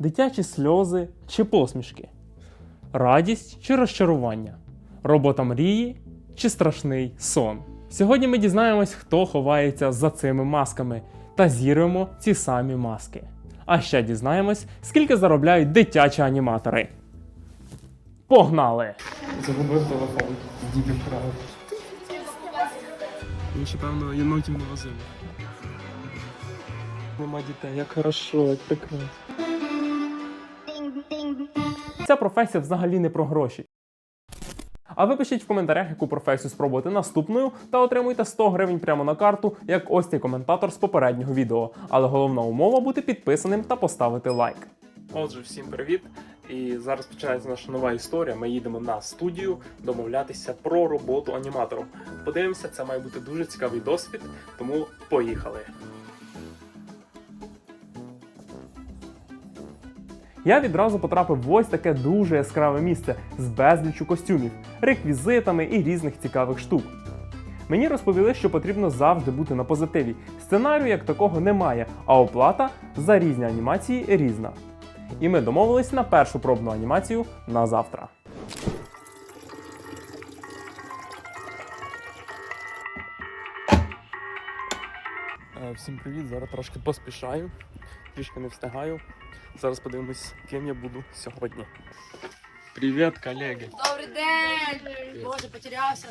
Дитячі сльози чи посмішки? Радість чи розчарування? Робота мрії чи страшний сон? Сьогодні ми дізнаємось, хто ховається за цими масками та зірвемо ці самі маски. А ще дізнаємось, скільки заробляють дитячі аніматори. Погнали! Загубив телефон. Діти вкрали. Він ще, певно, єнотів не возили. Нема дітей, як хорошо, як прекрасно. Ця професія взагалі не про гроші. А ви пишіть в коментарях, яку професію спробувати наступною, та отримуйте 100 гривень прямо на карту, як ось цей коментатор з попереднього відео. Але головна умова бути підписаним та поставити лайк. Отже, всім привіт! І зараз починається наша нова історія. Ми їдемо на студію домовлятися про роботу аніматором. Подивимося, це має бути дуже цікавий досвід, тому поїхали. Я відразу потрапив в ось таке дуже яскраве місце з безлічю костюмів, реквізитами і різних цікавих штук. Мені розповіли, що потрібно завжди бути на позитиві. Сценарію як такого немає, а оплата за різні анімації різна. І ми домовились на першу пробну анімацію на завтра. Всім привіт! Зараз трошки поспішаю, трішки не встигаю. Зараз подивимось, ким я буду сьогодні. Привіт, колеги! Добрий день! Боже, потерявся.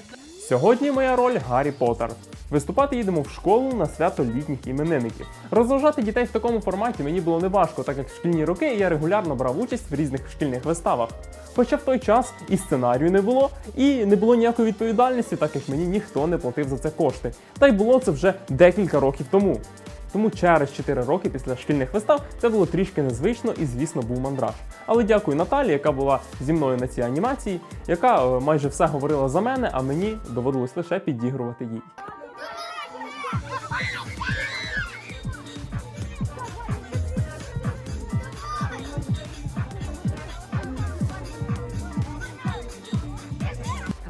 Сьогодні моя роль Гаррі Поттер. Виступати їдемо в школу на свято літніх іменинників. Розважати дітей в такому форматі мені було неважко, так як в шкільні роки я регулярно брав участь в різних шкільних виставах. Хоча в той час і сценарію не було, і не було ніякої відповідальності, так як мені ніхто не платив за це кошти. Та й було це вже декілька років тому. Тому через 4 роки після шкільних вистав це було трішки незвично і, звісно, був мандраж. Але дякую Наталі, яка була зі мною на цій анімації, яка е, майже все говорила за мене, а мені доводилось лише підігрувати їй.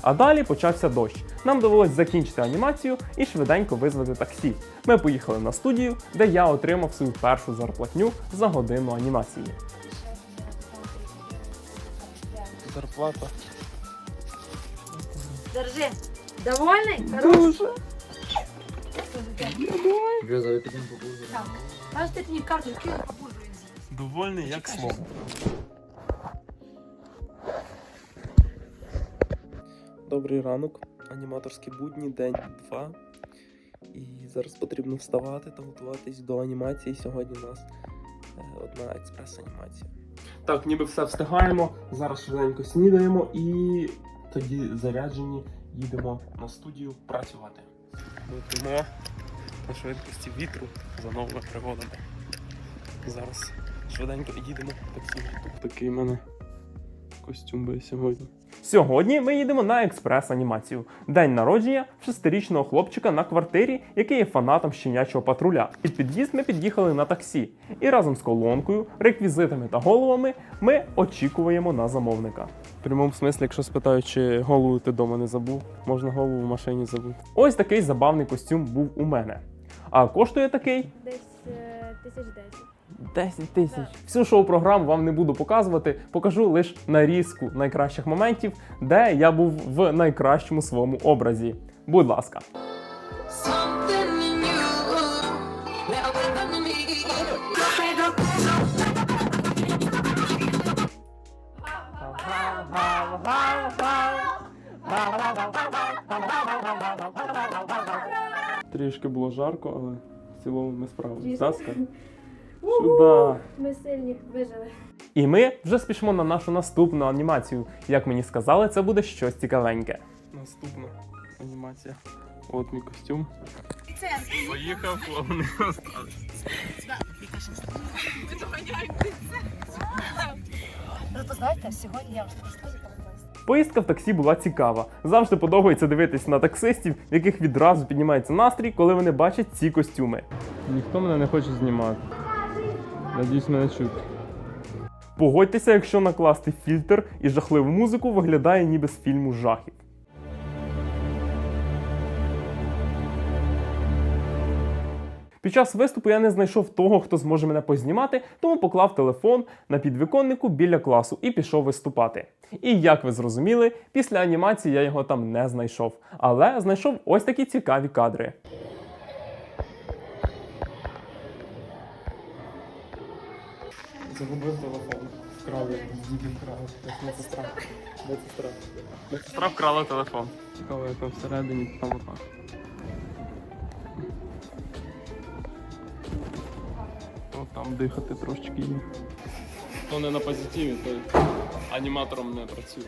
А далі почався дощ. Нам довелось закінчити анімацію і швиденько визвати таксі. Ми поїхали на студію, де я отримав свою першу зарплатню за годину анімації. Зарплата. Держи. Довольний? Підемо. Так. Ти мені карту кинув. Довольний як слово. Добрий ранок. Аніматорські будні, день 2. І зараз потрібно вставати та готуватись до анімації. Сьогодні у нас е, одна експрес-анімація. Так, ніби все встигаємо. Зараз швиденько снідаємо і тоді заряджені їдемо на студію працювати. Летимо на швидкості вітру за новими пригодами. Зараз швиденько їдемо таксі. Такий в мене костюм би сьогодні. Сьогодні ми їдемо на експрес-анімацію. День народження шестирічного хлопчика на квартирі, який є фанатом щенячого патруля. Під під'їзд ми під'їхали на таксі. І разом з колонкою, реквізитами та головами ми очікуємо на замовника. В прямому смислі, якщо спитають, чи голову ти вдома не забув, можна голову в машині забути. Ось такий забавний костюм був у мене. А коштує такий Десь е, тисяч десять. 10 тисяч. Всю шоу-програму вам не буду показувати, покажу лише нарізку найкращих моментів, де я був в найкращому своєму образі. Будь ласка. Трішки було жарко, але в цілому ми справилися. Дійсно? Ми сильні вижили. І ми вже спішимо на нашу наступну анімацію. Як мені сказали, це буде щось цікавеньке. Наступна анімація. От мій костюм. Поїхав, а вони остались. Знаєте, сьогодні я вам розкажу Поїздка в таксі була цікава. Завжди подобається дивитись на таксистів, в яких відразу піднімається настрій, коли вони бачать ці костюми. Ніхто мене не хоче знімати. Надіюсь, мене чути. Погодьтеся, якщо накласти фільтр і жахливу музику виглядає ніби з фільму жахів. Під час виступу я не знайшов того, хто зможе мене познімати, тому поклав телефон на підвіконнику біля класу і пішов виступати. І як ви зрозуміли, після анімації я його там не знайшов, але знайшов ось такі цікаві кадри. Загубив телефон. Вкрали, діді вкрали. Медсестра. Медсестра. Медсестра вкрала телефон. Цікаво, як там всередині там отак. О, там дихати трошечки. Хто не на позитиві, той аніматором не працює.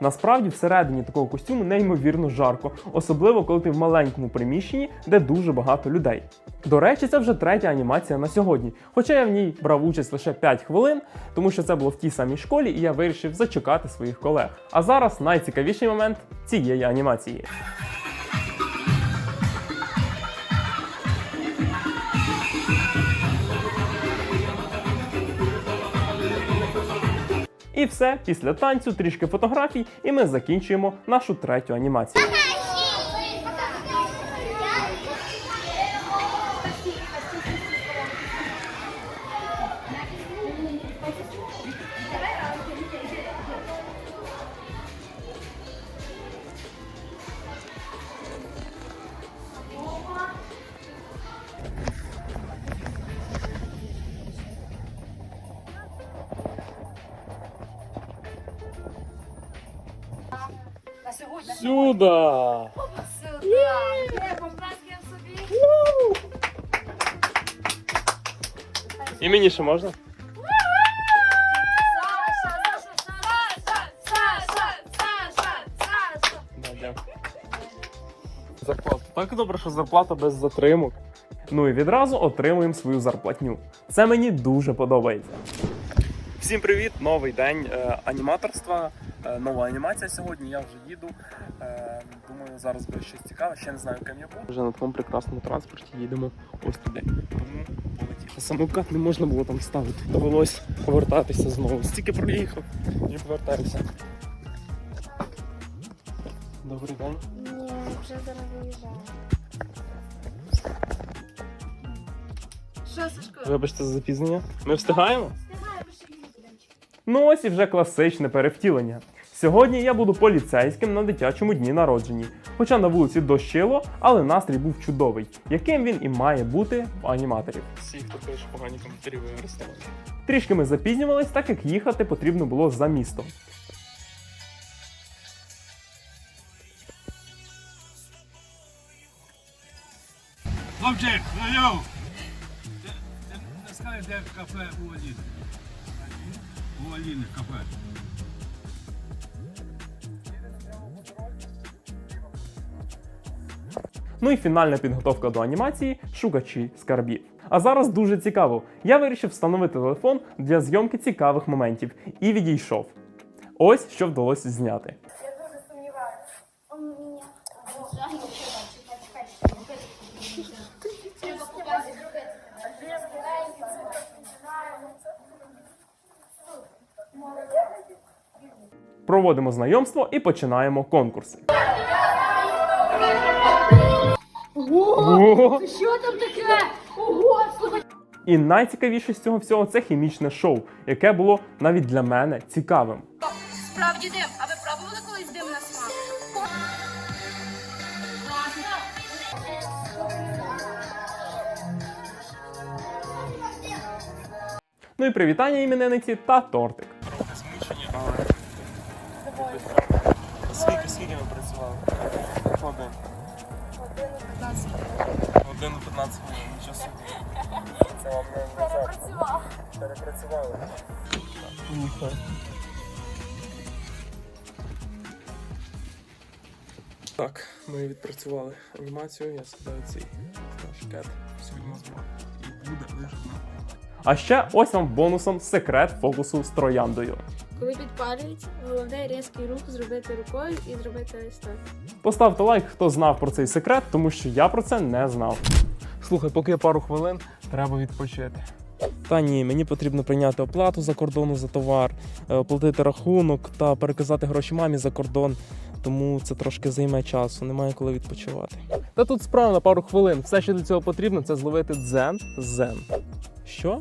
Насправді, всередині такого костюму неймовірно жарко, особливо коли ти в маленькому приміщенні, де дуже багато людей. До речі, це вже третя анімація на сьогодні. Хоча я в ній брав участь лише 5 хвилин, тому що це було в тій самій школі, і я вирішив зачекати своїх колег. А зараз найцікавіший момент цієї анімації. І все, після танцю, трішки фотографій, і ми закінчуємо нашу третю анімацію. Сюда! Сюда. Поплескаємо собі. І мені ще можна? Саша, Саша, Саша, Саша, Саша, Саша. Да, дякую. Зарплата. Так добре, що зарплата без затримок. Ну і відразу отримуємо свою зарплатню. Це мені дуже подобається. Всім привіт! Новий день е, аніматорства. Е, нова анімація сьогодні. Я вже їду. Е, думаю, зараз буде щось цікаве. Ще не знаю, ким я буду. Вже на такому прекрасному транспорті їдемо ось туди. Тому. Самокат не можна було там ставити. Довелось повертатися знову. Стільки проїхав і повертаюся. Добрий день. Ні, вже зараз виїжджаю. Що, Сашко? Вибачте за запізнення. Ми встигаємо? Ну ось і вже класичне перевтілення. Сьогодні я буду поліцейським на дитячому дні народженні. Хоча на вулиці дощило, але настрій був чудовий, яким він і має бути в аніматорів. Всі, хто пише погані коментарі, ви арестовані. Трішки ми запізнювались, так як їхати потрібно було за містом. Хлопчик, ну йоу! Не скажеш, де кафе у Аліни? У Аліни кафе. Ну і фінальна підготовка до анімації шукачі скарбів. А зараз дуже цікаво. Я вирішив встановити телефон для зйомки цікавих моментів і відійшов. Ось що вдалося зняти. Проводимо знайомство і починаємо конкурси. Ого! Що там таке? Ого, слухай. І найцікавіше з цього всього це хімічне шоу, яке було навіть для мене цікавим. Справді дим. А ви пробували колись дим на смак? Ну і привітання іменинниці та тортик. Скільки скільки ви працювали? Один. Один 15 хвилин, нічого собі. Це вам не Перепрацювали. Перепрацювали. Поїхали. Так, ми відпрацювали анімацію, я скидаю цей наш кет. Сьогодні. І буде вижено. А ще ось вам бонусом секрет фокусу з трояндою. Коли підпалюється, головне різкий рух зробити рукою і зробити ось так. Поставте лайк, хто знав про цей секрет, тому що я про це не знав. Слухай, поки пару хвилин, треба відпочити. Та ні, мені потрібно прийняти оплату за кордону за товар, е, оплатити рахунок та переказати гроші мамі за кордон. тому це трошки займе часу, немає коли відпочивати. Та тут справа на пару хвилин. Все, що для цього потрібно, це зловити дзен зен. Що?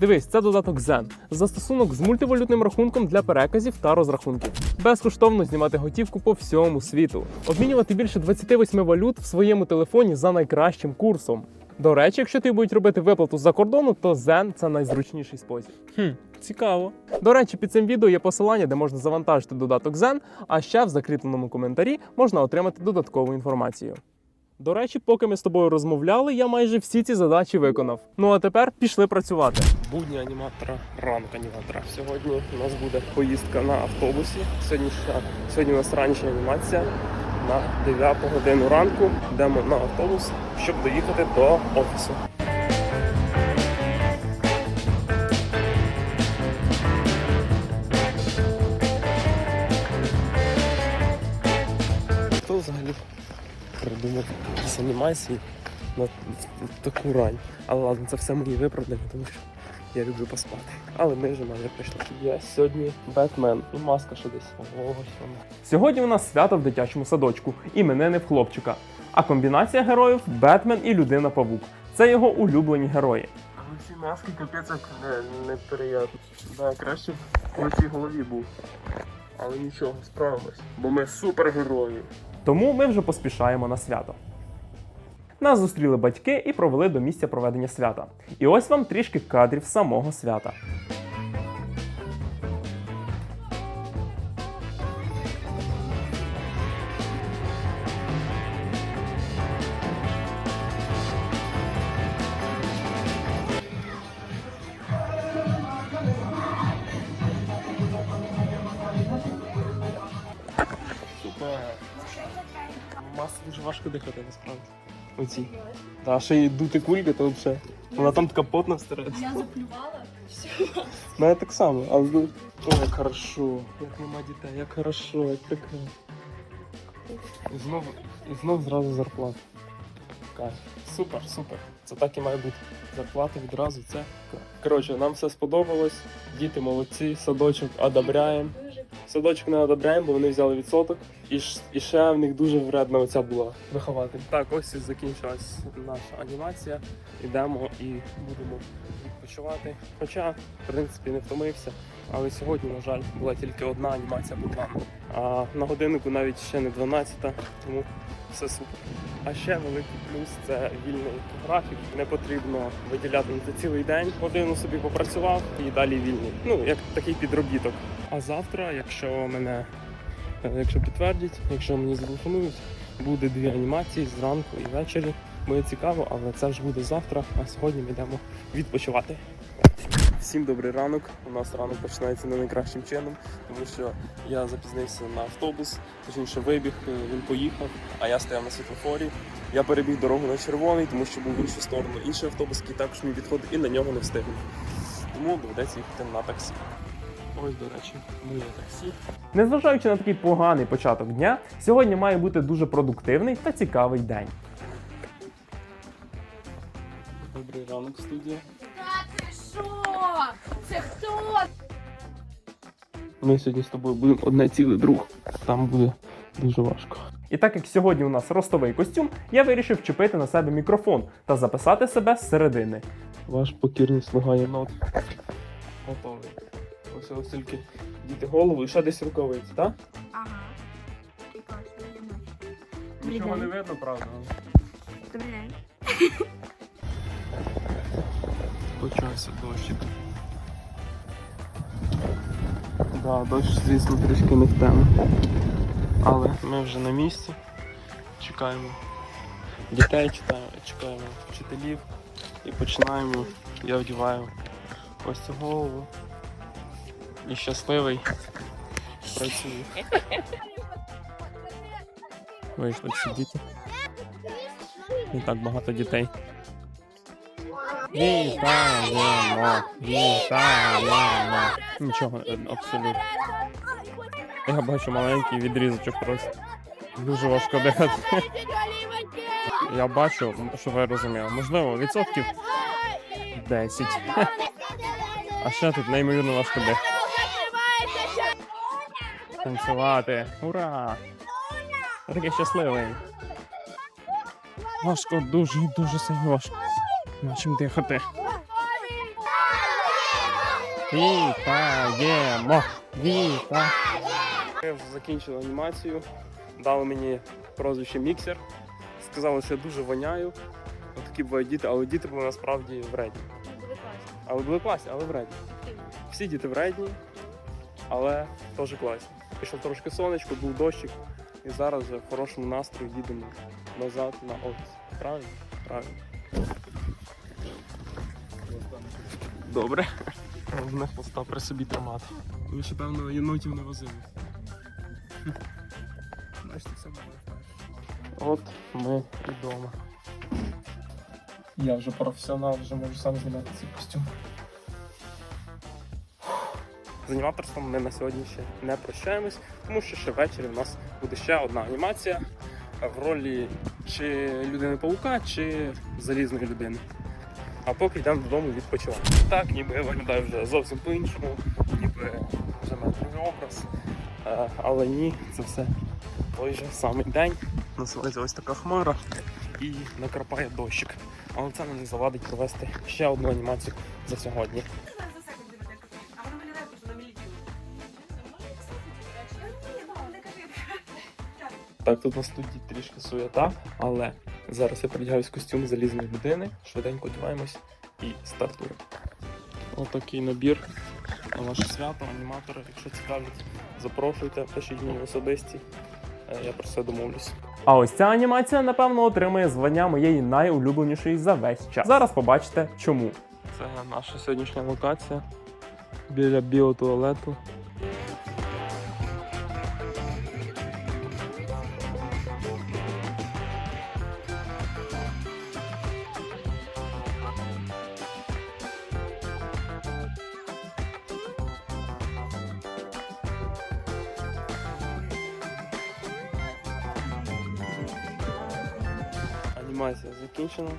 Дивись, це додаток Zen. Застосунок з мультивалютним рахунком для переказів та розрахунків. Безкоштовно знімати готівку по всьому світу. Обмінювати більше 28 валют в своєму телефоні за найкращим курсом. До речі, якщо ти будуть робити виплату за кордону, то Zen – це найзручніший спосіб. Хм, цікаво. До речі, під цим відео є посилання, де можна завантажити додаток Zen, а ще в закріпленому коментарі можна отримати додаткову інформацію. До речі, поки ми з тобою розмовляли, я майже всі ці задачі виконав. Ну а тепер пішли працювати. Будні аніматора, ранок аніматора. Сьогодні у нас буде поїздка на автобусі. Сьогодні, сьогодні у нас ранішня анімація на 9 годину ранку. Йдемо на автобус, щоб доїхати до офісу. Придумав якісь анімації на таку рань? Але ладно, це все мої виправдання, тому що я люблю поспати. Але ми вже майже прийшли. Я сьогодні Бетмен і маска ще десь. Вона. Сьогодні у нас свято в дитячому садочку, іменини в хлопчика. А комбінація героїв Бетмен і людина Павук. Це його улюблені герої. Ці маски капець як не, неприємно. Да, краще б в цій голові був. Але нічого, справимось. Бо ми супергерої. Тому ми вже поспішаємо на свято. Нас зустріли батьки і провели до місця проведення свята. І ось вам трішки кадрів самого свята. Та ще й дути кульки, то взагалі. Вона там така потна всередині. Я заплювала. все. Ну, я так само, але ну, Ой, як хорошо, як нема дітей, як хорошо, як прекрасно. І знов, і знов зразу зарплата. Кайф. Супер, супер. Це так і має бути. Зарплата відразу, це. Коротше, нам все сподобалось. Діти молодці, садочок одобряємо. Садочок не одобряємо, бо вони взяли відсоток. І, ж- і ще в них дуже вредна оця була вихователь. Так, ось і закінчилась наша анімація. Йдемо і будемо відпочивати. Хоча, в принципі, не втомився. Але сьогодні, на жаль, була тільки одна анімація по плану. А на годиннику навіть ще не 12, тому все супер. А ще великий плюс це вільний графік. Не потрібно виділяти це цілий день. Годину собі попрацював і далі вільний. Ну, як такий підробіток. А завтра, якщо мене е, якщо підтвердять, якщо мені зателефонують, буде дві анімації зранку і ввечері. Буде цікаво, але це ж буде завтра, а сьогодні ми йдемо відпочивати. Всім добрий ранок. У нас ранок починається не найкращим чином, тому що я запізнився на автобус, точніше вибіг, е, він поїхав, а я стояв на світлофорі. Я перебіг дорогу на червоний, тому що був в іншу сторону інший автобус, який також мій відходив, і на нього не встигнув. Тому доведеться їхати на таксі. Ось, до речі, моє таксі. Незважаючи на такий поганий початок дня, сьогодні має бути дуже продуктивний та цікавий день. Добрий ранок, студія. Та ти що? Це хто? Ми сьогодні з тобою будемо одне ціле друг. Там буде дуже важко. І так як сьогодні у нас ростовий костюм, я вирішив вчепити на себе мікрофон та записати себе з середини. Ваш покірний слуга єнот. Готовий. Ось ось тільки діти голову і ще десь рукавиці, так? Ага. Нічого не видно, правда. Добрий день. Почався дощик. Да, дощ, звісно, трішки не в тему. Але ми вже на місці. Чекаємо дітей, читаємо, чекаємо вчителів і починаємо. Я вдіваю ось цю голову. І щасливий працюю. Вийшли всі діти. Не так багато дітей. Вітаємо! Вітаємо! Нічого абсолютно. Я бачу маленький відрізочок просто. Дуже важко дихати. Я бачу, що ви розуміли. Можливо, відсотків 10. А ще тут неймовірно важко дихати. Танцювати. Ура! Я Такий щасливий. Важко, дуже, дуже сильно важко. Начим дихати. Вітаємо! Віта! Ми вже закінчили анімацію. Дали мені прозвище Міксер. Сказали, що я дуже воняю. Отакі бувають діти, але діти були насправді вредні. Але були класні, але вредні. Всі діти вредні, але теж класні. Пішов трошки сонечко, був дощик, і зараз вже в хорошому настрої їдемо назад на офіс. Правильно? Правильно. Добре. Головне хвоста при собі тримати. Ви ще, певно, єнотів не возили. Бачите, все було От ми і вдома. Я вже професіонал, вже можу сам знімати цей костюм. З аніматорством ми на сьогодні ще не прощаємось, тому що ще ввечері в нас буде ще одна анімація в ролі чи людини паука, чи залізної людини. А поки йдемо додому відпочивати. Так, ніби я виглядаю вже зовсім по-іншому, ніби вже другий образ. Е, Але ні, це все той же самий день. Насувається ось така хмара і накрапає дощик. Але це не завадить провести ще одну анімацію за сьогодні. Так, тут на студії трішки суєта, але зараз я передягаюсь костюм залізної людини, швиденько одягаємось і стартуємо. Отакий набір на ваше свято, аніматори, якщо цікавить, запрошуйте, пишіть мені особисті. Е, Я про це домовлюсь. А ось ця анімація, напевно, отримує звання моєї найулюбленішої за весь час. Зараз побачите чому. Це наша сьогоднішня локація біля біотуалету. Закінчена.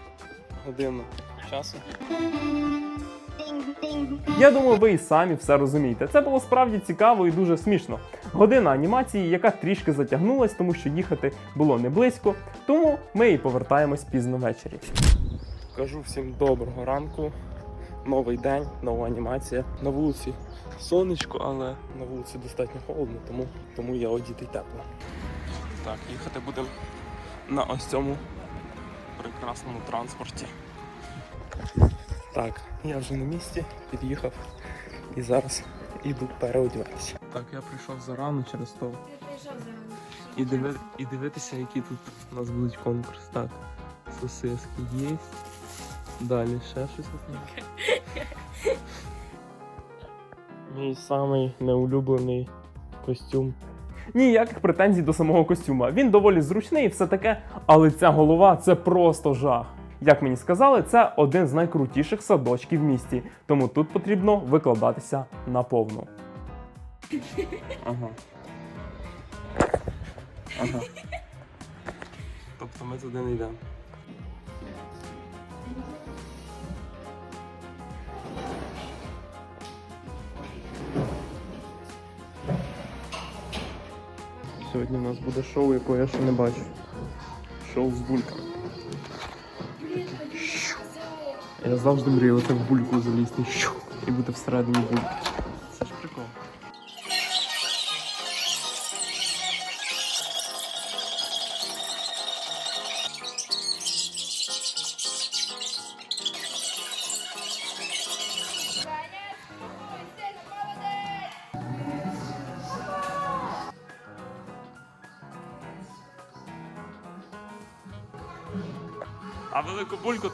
Година часу. Я думаю, ви і самі все розумієте. Це було справді цікаво і дуже смішно. Година анімації, яка трішки затягнулась, тому що їхати було не близько. Тому ми і повертаємось пізно ввечері. Кажу всім доброго ранку. Новий день, нова анімація. На вулиці сонечко, але на вулиці достатньо холодно, тому, тому я одітий тепло. Так, їхати будемо на ось цьому прекрасному транспорті. Так, я вже на місці, під'їхав і зараз іду переодіватися. Так, я прийшов зарано через то. Я прийшов зарано. І, диви... і дивитися, які тут у нас будуть конкурс. Так, сосиски є. Далі ще щось. Мій самий неулюблений костюм. Ніяких претензій до самого костюма. Він доволі зручний і все таке, але ця голова це просто жах. Як мені сказали, це один з найкрутіших садочків в місті, тому тут потрібно викладатися наповну. Ага. Ага. Тобто ми туди не йдемо. Сьогодні у нас буде шоу, якого я ще не бачу. Шоу з бульками. Я завжди мріяв так в бульку залізти і бути всередині бульки.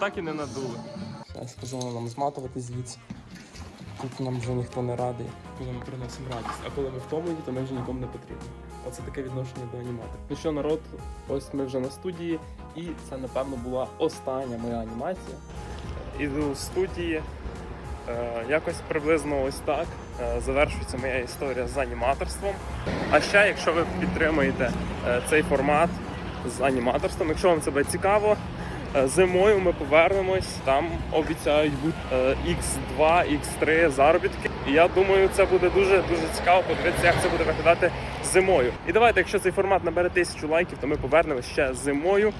Так і не надули. Я сказала нам зматувати звідси. Тут нам вже ніхто не радий, коли ми приносимо радість. А коли ми втомлені, то ми вже нікому не потрібні. Оце таке відношення до аніматора. Ну що, народ, ось ми вже на студії, і це, напевно, була остання моя анімація. Іду з студії. Е, якось приблизно ось так е, завершується моя історія з аніматорством. А ще, якщо ви підтримуєте е, цей формат з аніматорством, якщо вам це буде цікаво, Зимою ми повернемось, там обіцяють бути е, X2, X3 заробітки. І я думаю, це буде дуже дуже цікаво подивитися, як це буде виглядати зимою. І давайте, якщо цей формат набере тисячу лайків, то ми повернемось ще зимою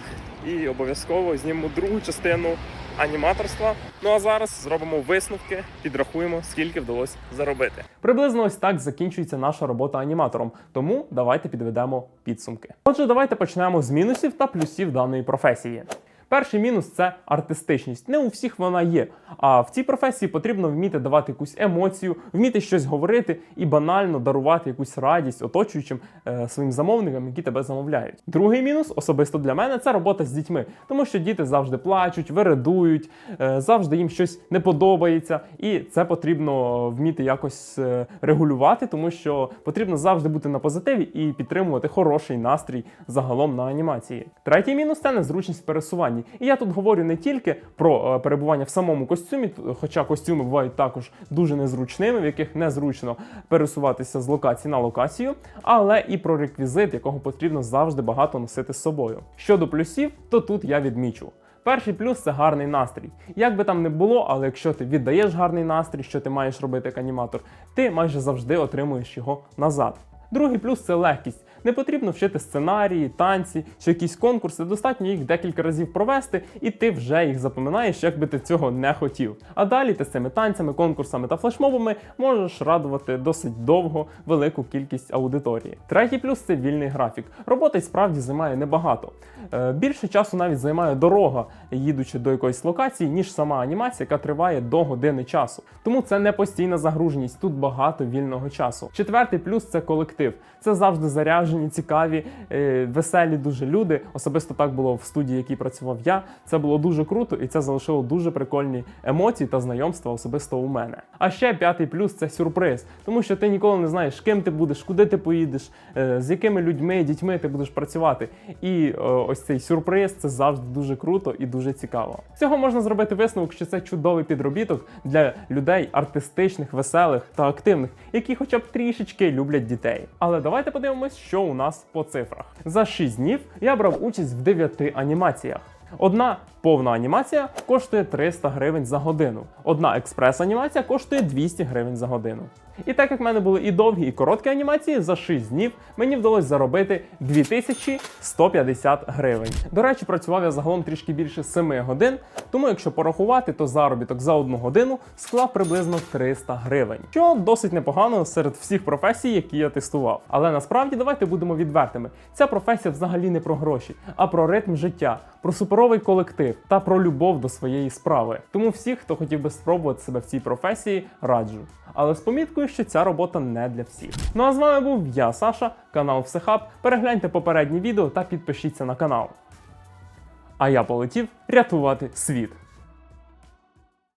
і обов'язково знімемо другу частину аніматорства. Ну а зараз зробимо висновки, підрахуємо, скільки вдалося заробити. Приблизно ось так закінчується наша робота аніматором. Тому давайте підведемо підсумки. Отже, давайте почнемо з мінусів та плюсів даної професії. Перший мінус це артистичність. Не у всіх вона є. А в цій професії потрібно вміти давати якусь емоцію, вміти щось говорити і банально дарувати якусь радість оточуючим е, своїм замовникам, які тебе замовляють. Другий мінус, особисто для мене, це робота з дітьми, тому що діти завжди плачуть, виредують, е, завжди їм щось не подобається, і це потрібно вміти якось е, регулювати, тому що потрібно завжди бути на позитиві і підтримувати хороший настрій загалом на анімації. Третій мінус це незручність в пересуванні. І я тут говорю не тільки про е, перебування в самому костюмі, хоча костюми бувають також дуже незручними, в яких незручно пересуватися з локації на локацію, але і про реквізит, якого потрібно завжди багато носити з собою. Щодо плюсів, то тут я відмічу. Перший плюс це гарний настрій. Як би там не було, але якщо ти віддаєш гарний настрій, що ти маєш робити як аніматор, ти майже завжди отримуєш його назад. Другий плюс це легкість. Не потрібно вчити сценарії, танці чи якісь конкурси. Достатньо їх декілька разів провести, і ти вже їх запам'ятаєш, як би ти цього не хотів. А далі ти з цими танцями, конкурсами та флешмобами можеш радувати досить довго велику кількість аудиторії. Третій плюс це вільний графік. Робота й справді займає небагато. Е, Більше часу навіть займає дорога, їдучи до якоїсь локації, ніж сама анімація, яка триває до години часу. Тому це не постійна загруженість, тут багато вільного часу. Четвертий плюс це колектив. Це завжди заряджені, цікаві, е, веселі дуже люди. Особисто так було в студії, в працював я. Це було дуже круто, і це залишило дуже прикольні емоції та знайомства особисто у мене. А ще п'ятий плюс це сюрприз, тому що ти ніколи не знаєш, ким ти будеш, куди ти поїдеш, е, з якими людьми, дітьми ти будеш працювати. І е, ось цей сюрприз це завжди дуже круто і дуже цікаво. З Цього можна зробити висновок, що це чудовий підробіток для людей артистичних, веселих та активних, які хоча б трішечки люблять дітей. Але давайте подивимось, що у нас по цифрах. За 6 днів я брав участь в 9 анімаціях. Одна повна анімація коштує 300 гривень за годину. Одна експрес-анімація коштує 200 гривень за годину. І так як в мене були і довгі, і короткі анімації, за 6 днів мені вдалося заробити 2150 гривень. До речі, працював я загалом трішки більше 7 годин, тому якщо порахувати, то заробіток за одну годину склав приблизно 300 гривень, що досить непогано серед всіх професій, які я тестував. Але насправді давайте будемо відвертими. Ця професія взагалі не про гроші, а про ритм життя, про суперовий колектив та про любов до своєї справи. Тому всіх, хто хотів би спробувати себе в цій професії, раджу. Але з поміткою, що ця робота не для всіх. Ну а з вами був я, Саша, канал Всехаб. Перегляньте попередні відео та підпишіться на канал. А я полетів рятувати світ.